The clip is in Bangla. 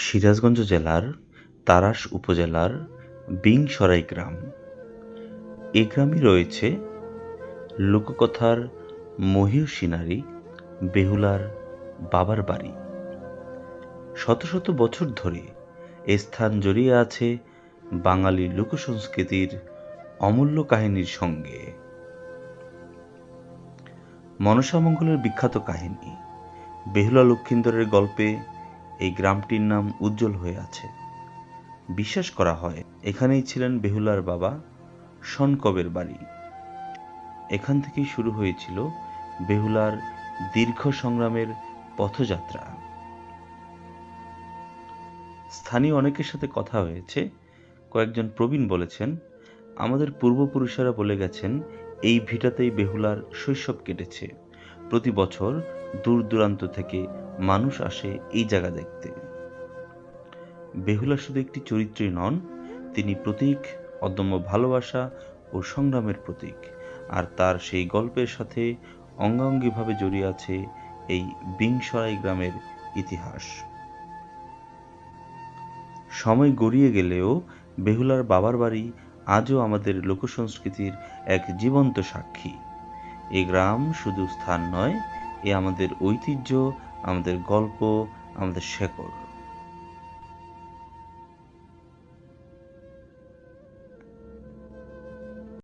সিরাজগঞ্জ জেলার তাড়াশ উপজেলার বিংসরাই গ্রাম। এ গ্রামে রয়েছে লোককথার মহীয়সী নারী বেহুলার বাবার বাড়ি। শত শত বছর ধরে এ স্থান জড়িয়ে আছে বাঙালি লোকসংস্কৃতির অমূল্য কাহিনীর সঙ্গে। মনসামঙ্গলের বিখ্যাত কাহিনী, বেহুলা লক্ষিন্দরের গল্পে এই গ্রামটির নাম উজ্জ্বল হয়ে আছে। বিশ্বাস করা হয়, এখানেই ছিলেন বেহুলার বাবা শনকবের বাড়ি। এখান থেকেই শুরু হয়েছিল বেহুলার দীর্ঘ সংগ্রামের পথযাত্রা। স্থানীয় অনেকের সাথে কথা হয়েছে। কয়েকজন প্রবীণ বলেছেন, আমাদের পূর্বপুরুষেরা বলে গেছেন, এই ভিটাতেই বেহুলার শৈশব কেটেছে। প্রতি বছর দূর দূরান্ত থেকে মানুষ আসে এই জায়গা দেখতে। বেহুলা শুধু একটি চরিত্রই নন, তিনি প্রতীক, অদম্য ভালোবাসা ও সংগ্রামের প্রতীক। আর তার সেই গল্পের সাথে অঙ্গাঙ্গিভাবে জড়িয়ে আছে এই বিংসরাই গ্রামের ইতিহাস। সময় গড়িয়ে গেলেও বেহুলার বাবার বাড়ি আজও আমাদের লোকসংস্কৃতির এক জীবন্ত সাক্ষী। এ গ্রাম শুধু স্থান নয়, এ আমাদের ঐতিহ্য আমাদের গল্প আমাদের শেকড়।